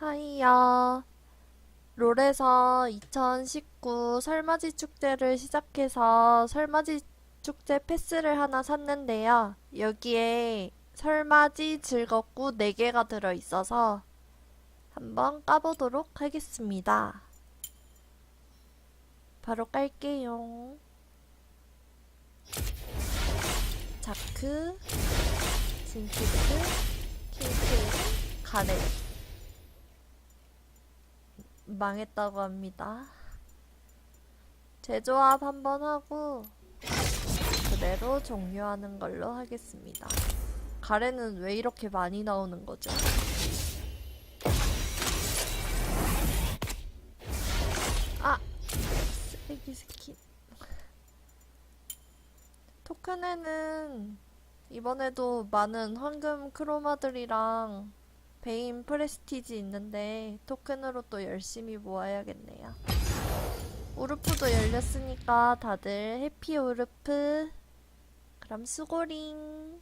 하이야. 롤에서 2019 설맞이 축제를 시작해서 설맞이 축제 패스를 하나 샀는데요. 여기에 설맞이 즐겁고 4개가 들어있어서 한번 까보도록 하겠습니다. 바로 깔게요. 자크, 진키트, 킹크, 가넷. 망했다고 합니다. 재조합 한번 하고 그대로 종료하는 걸로 하겠습니다. 가래는 왜 이렇게 많이 나오는 거죠? 아! 쓰레기 스킨. 토큰에는 이번에도 많은 황금 크로마들이랑 베인 프레스티지 있는데 토큰으로 또 열심히 모아야겠네요. 우르프도 열렸으니까 다들 해피 우르프. 그럼 수고링.